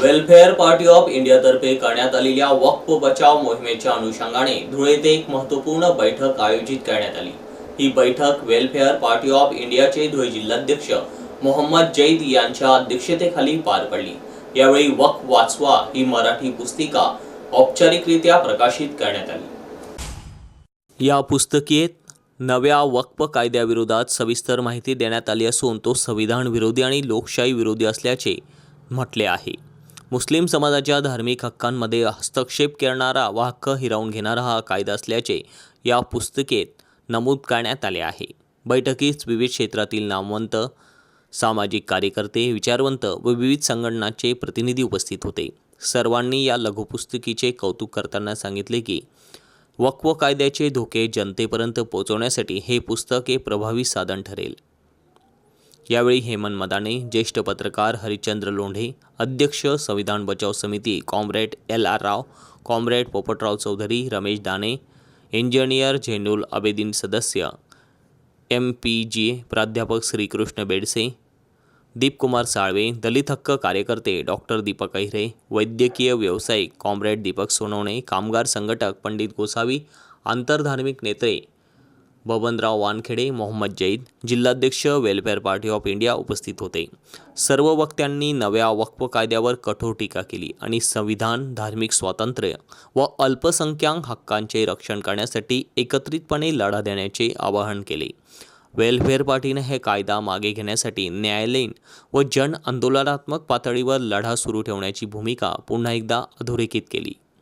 Welfare party of इंडियातर्फे करण्यात आलेल्या वक्फ बचाव मोहिमेच्या अनुषंगाने धुळे येथे एक महत्त्वपूर्ण बैठक आयोजित करण्यात आली. ही बैठक वेलफेअर पार्टी ऑफ इंडियाचे धुळे जिल्हाध्यक्ष मोहम्मद जैद यांच्या अध्यक्षतेखाली पार पडली. यावेळी वक्फ वाचवा ही मराठी पुस्तिका औपचारिकरित्या प्रकाशित करण्यात आली. या पुस्तकेत नव्या वक्फ कायद्याविरोधात सविस्तर माहिती देण्यात आली असून तो संविधान विरोधी आणि लोकशाही विरोधी असल्याचे म्हटले आहे. मुस्लिम समाजाच्या धार्मिक हक्कांमध्ये हस्तक्षेप करणारा व हक्क हिरावून घेणारा हा कायदा असल्याचे या पुस्तिकेत नमूद करण्यात आले आहे. बैठकीत विविध क्षेत्रातील नामवंत सामाजिक कार्यकर्ते विचारवंत व विविध संघटनांचे प्रतिनिधी उपस्थित होते. सर्वांनी या लघुपुस्तिकेचे कौतुक करताना सांगितले की वक्व कायद्याचे धोके जनतेपर्यंत पोहोचवण्यासाठी हे पुस्तक हे प्रभावी साधन ठरेल. यावेळी हेमंत मदाने ज्येष्ठ पत्रकार हरिश्चंद्र लोंढे अध्यक्ष संविधान बचाव समिती comrade L R Rao comrade Popatrao Chaudhari Ramesh Dane engineer झेंडूल Abidine सदस्य एम पी जी प्राध्यापक श्रीकृष्ण बेडसे दीपकुमार साळवे दलित हक्क कार्यकर्ते डॉक्टर दीपक अहिरे वैद्यकीय व्यावसायिक कॉम्रेड दीपक सोनवणे कामगार संघटक पंडित गोसावी आंतरधार्मिक नेते बबनराव वानखेडे मोहम्मद जैद जिल्हाध्यक्ष वेलफेअर पार्टी ऑफ इंडिया उपस्थित होते. सर्व वक्त्यांनी नव्या वक्फ कायद्यावर कठोर टीका केली आणि संविधान धार्मिक स्वातंत्र्य व अल्पसंख्याक हक्कांचे रक्षण करण्यासाठी एकत्रितपणे लढा देण्याचे आवाहन केले. वेलफेअर पार्टीने हे कायदा मागे घेण्यासाठी न्यायालयीन व जन आंदोलनात्मक पातळीवर लढा सुरू ठेवण्याची भूमिका पुन्हा एकदा अधोरेखित केली.